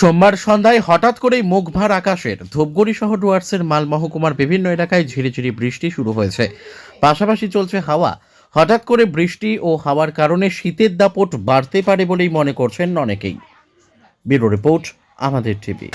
সোমবার সন্ধ্যায় হঠাৎ করেই মুখভার আকাশের ধূপগুড়ি সহ ডুয়ার্সের মাল মহকুমার বিভিন্ন এলাকায় ঝিরিঝিরি বৃষ্টি শুরু হয়েছে। পাশাপাশি চলছে হাওয়া। হঠাৎ করে বৃষ্টি ও হাওয়ার কারণে শীতের দাপট বাড়তে পারে বলেই মনে করছেন অনেকেই। ব্যুরো রিপোর্ট, আমাদের টিভি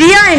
রিয়া